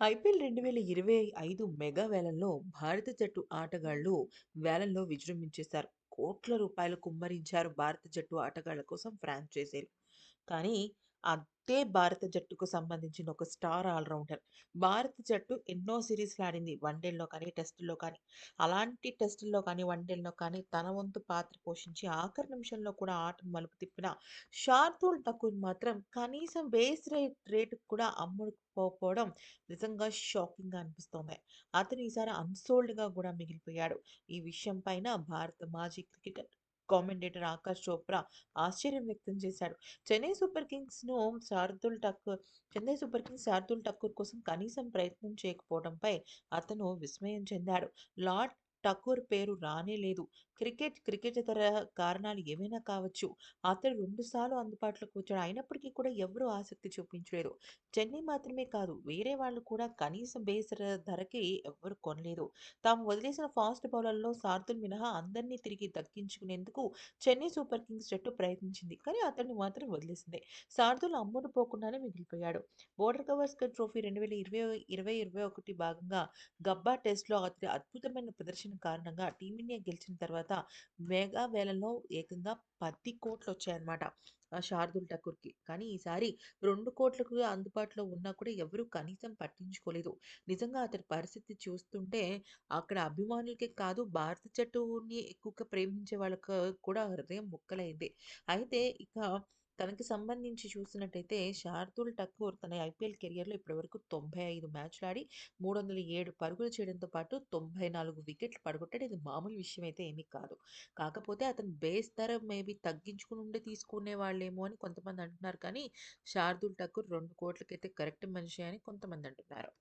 IPL 2025 mega వేలంలో భారత జట్టు ఆటగాళ్ళు వేలంలో విజృంభించేశారు. కోట్ల రూపాయలు కుమ్మరించారు భారత జట్టు ఆటగాళ్ళ కోసం ఫ్రాంచైజీలు. కానీ అదే భారత జట్టుకు సంబంధించిన ఒక స్టార్ ఆల్రౌండర్. భారత జట్టు ఎన్నో సిరీస్లు ఆడింది. వన్‌డేల్లో కానీ, టెస్టుల్లో కానీ. అలాంటి టెస్టుల్లో కానీ, వన్‌డేల్లో కానీ తన వంతు పాత్ర పోషించి ఆఖరి నిమిషంలో కూడా ఆటను మలుపు తిప్పిన షార్దూల్ ఠాకూర్ మాత్రం కనీసం బేస్ రేట్ రేటుకు కూడా అమ్ముడుపోకపోవడం నిజంగా షాకింగ్‌గా అనిపిస్తోంది. అతను ఈసారి అన్‌సోల్డ్‌గా కూడా మిగిలిపోయాడు. ఈ విషయం పైన భారత మాజీ క్రికెటర్ కామెంటేటర్ ఆకాష్ చోప్రా ఆశ్చర్యం వ్యక్తం చేశాడు. చెన్నై సూపర్ కింగ్స్‌ను శార్దుల్ ఠాకూర్ చెన్నై సూపర్ కింగ్స్ శార్దుల్ ఠాకూర్ కోసం కనీసం ప్రయత్నం చేయకపోవడంపై అతను విస్మయం చెందాడు. లార్డ్ ఠాకూర్ పేరు రానే లేదు. క్రికెట్, క్రికెటేతర కారణాలు ఏవైనా కావచ్చు. అతడు రెండుసార్లు అందుబాటులోకి వచ్చాడు. అయినప్పటికీ కూడా ఎవరూ ఆసక్తి చూపించలేదు. చెన్నై మాత్రమే కాదు వేరే వాళ్ళు కూడా కనీసం బేస్ ధరకి ఎవరు కొనలేదు. తాము వదిలేసిన ఫాస్ట్ బౌలర్లలో సార్థుల్ మినహా అందరినీ తిరిగి దక్కించుకునేందుకు చెన్నై సూపర్ కింగ్స్ జట్టు ప్రయత్నించింది. కానీ అతన్ని మాత్రం వదిలేసింది. సార్థుల్ అమ్ముడు పోకుండానే మిగిలిపోయాడు. బోర్డర్ గవాస్కర్ ట్రోఫీ 2020-2021 భాగంగా గబ్బా టెస్ట్‌లో అతడి అద్భుతమైన ప్రదర్శన కారణంగా టీమిండియా గెలిచిన తర్వాత మెగా వేలలో ఏకంగా పది కోట్లు వచ్చాయన్నమాట శార్దుల్ ఠాకూర్‌కి. కానీ ఈసారి రెండు కోట్లకు అందుబాటులో ఉన్నా కూడా ఎవరు కనీసం పట్టించుకోలేదు. నిజంగా అతడి పరిస్థితి చూస్తుంటే అక్కడ అభిమానులకే కాదు భారత జట్టుని ఎక్కువగా ప్రేమించే వాళ్ళకు కూడా హృదయం ముక్కలైంది. అయితే ఇక తనకి సంబంధించి చూసినట్టయితే శార్దుల్ ఠాకూర్ తన ఐపీఎల్ కెరియర్‌లో ఇప్పటివరకు తొంభై ఐదు మ్యాచ్లు ఆడి మూడు వందల ఏడు పరుగులు చేయడంతో పాటు 94 వికెట్లు పడగొట్టాడు. ఇది మామూలు విషయం అయితే ఏమీ కాదు. కాకపోతే అతను బేస్ ధర మేబీ తగ్గించుకుని ఉండి తీసుకునేవాళ్ళేమో అని కొంతమంది అంటున్నారు కానీ శార్దుల్ ఠాకూర్ రెండు కోట్లకైతే కరెక్ట్ మనిషి అని కొంతమంది అంటున్నారు.